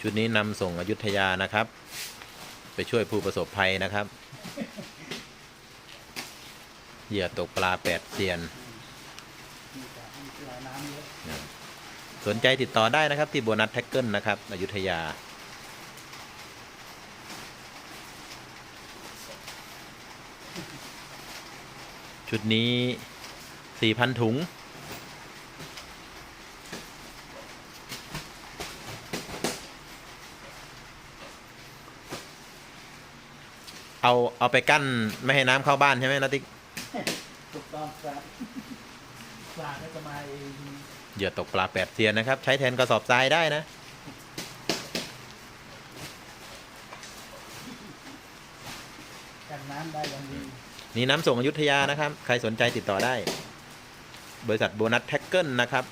ชุดนี้นำส่งอยุธยานะครับ ไปช่วยผู้ประสบภัยนะครับ เหยื่อตกปลาแปดเซียน สนใจติดต่อได้นะครับที่โบนัสแท็กเกิลนะครับอยุธยาชุดนี้ 4,000 ถุง เอาเอาไปกั้นไม่ให้น้ำเข้าบ้านใช่ไหมนาติ๊กถูกต้องครับปลาก็จะมาเองเหยื่อตกปลาแปดเซียนนะครับ ใช้แทนกระสอบทรายได้นะ กันน้ำได้อย่างดีนี่น้ำส่งอยุธยานะครับ ใครสนใจติดต่อได้ บริษัทโบนัสแท็กเกิลนะครับ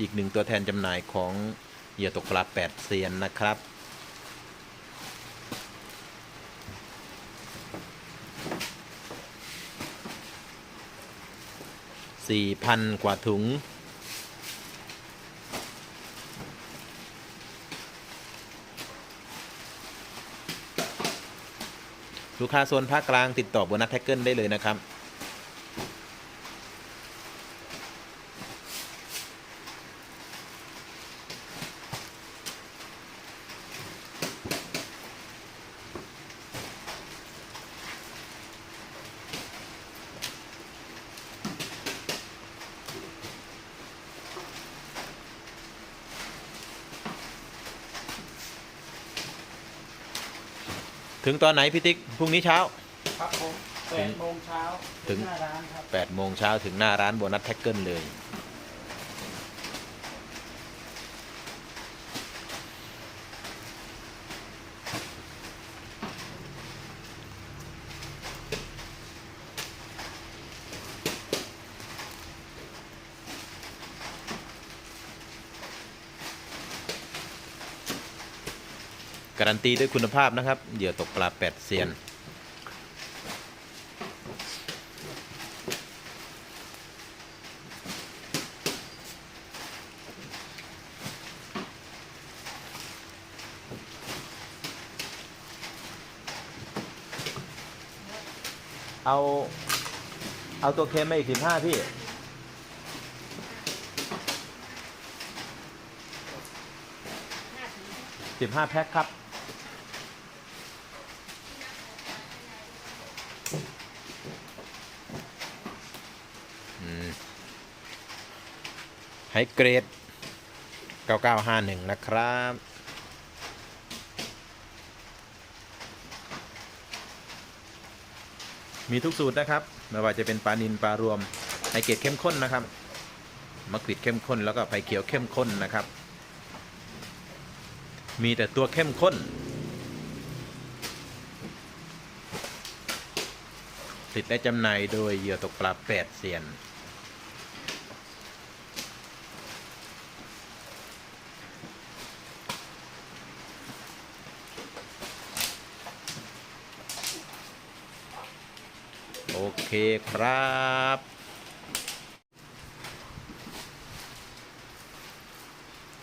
อีกหนึ่งตัวแทนจำหน่ายของเหยื่อตกปลาแปดเซียนนะครับ สี่พันกว่าถุง ลูกค้าโซนภาคกลางติดต่อโบนัสแท็กเกิลได้เลยนะครับ ถึงตอนไหนพี่ติ๊กพรุ่งนี้เช้า ครับผมแปดโมงเช้าถึงหน้าร้านครับ 8โมงเช้าถึงหน้าร้านโบนัสแท็กเกิลเลย การันตีด้วยคุณภาพนะครับ เหยื่อตกปลาแปดเซียน เอา เอาตัวเค็มมาอีกสิบห้าพี่สิบห้าแพ็คครับ ไฮเกรด 9951 นะครับ มีทุกสูตรนะครับไม่ว่าจะเป็นปลานินปลารวมไฮเกรดเข้มข้นนะครับมะขวิดเข้มข้นแล้วก็ไผ่เขียวเข้มข้นนะครับ มีแต่ตัวเข้มข้น ติดได้จำหน่ายโดยเหยื่อตกปลาแปดเซียน เคครับ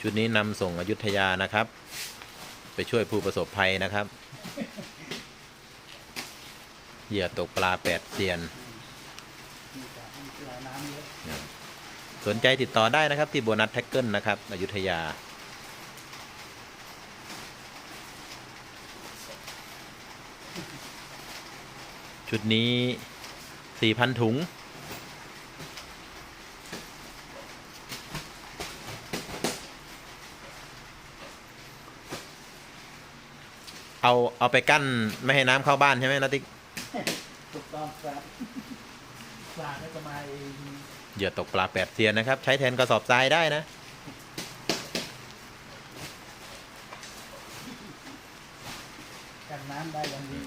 ชุดนี้นำส่งอยุธยานะครับ ไปช่วยผู้ประสบภัยนะครับ เหยื่อตกปลาแปดเซียน สนใจติดต่อได้นะครับที่โบนัสแท็กเกิลนะครับอยุธยา ชุดนี้ 4,000ถุง เอา เอาไปกั้น ไม่ให้น้ำเข้าบ้านใช่ไหมนาติ๊กถูกต้องครับปลาก็จะมาเองเหยื่อตกปลาแปดเซียนนะครับ ใช้แทนกระสอบทรายได้นะกันน้ำได้อย่างดี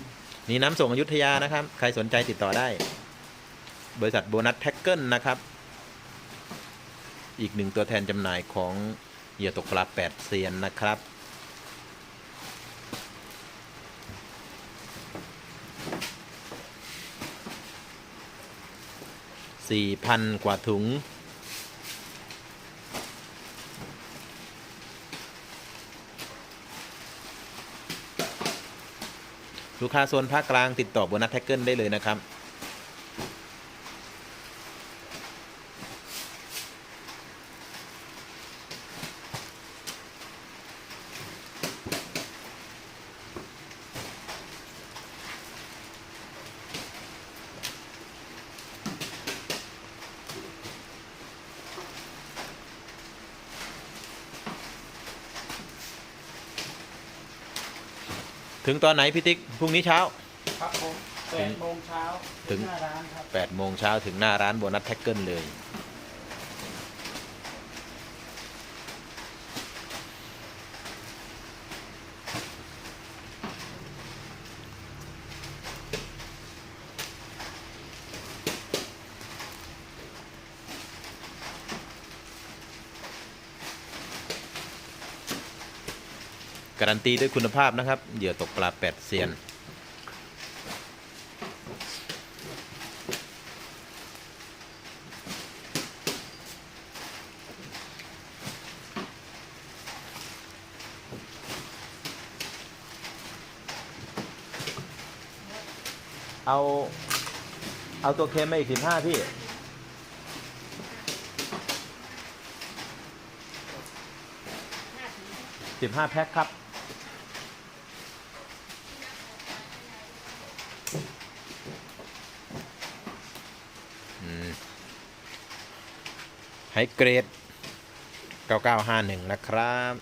นี่น้ำส่งอยุธยานะครับ ใครสนใจติดต่อได้ บริษัทโบนัสแท็กเกิลนะครับ อีกหนึ่งตัวแทนจำหน่ายของเหยื่อตกปลาแปดเซียนนะครับ สี่พันกว่าถุงลูกค้าโซนภาคกลางติดต่อโบนัสแท็กเกิลได้เลยนะครับ ถึงตอนไหนพี่ติ๊กพรุ่งนี้เช้า ครับผมแปดโมงเช้าถึงหน้าร้านครับ 8โมงเช้าถึงหน้าร้านโบนัสแท็กเกิลเลย การันตีด้วยคุณภาพนะครับ เหยื่อตกปลาแปดเซียน เอา เอาตัวเค็มมาอีกสิบห้าพี่ สิบห้าแพ็คครับ ไฮเกรด 9951 นะครับ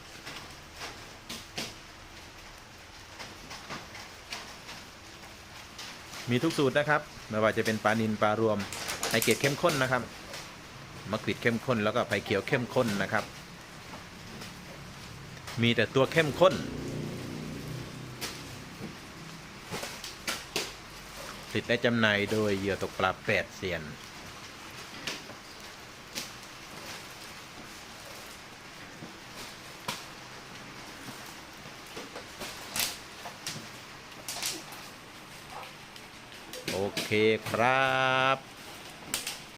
มีทุกสูตรนะครับ ไม่ว่าจะเป็นปลานินปลารวมไฮเกรดเข้มข้นนะครับมะกริดเข้มข้นแล้วก็ไผ่เขียวเข้มข้นนะครับ มีแต่ตัวเข้มข้น ติดได้จำหน่ายโดยเหยื่อตกปลาแปดเซียน โอเค ครับ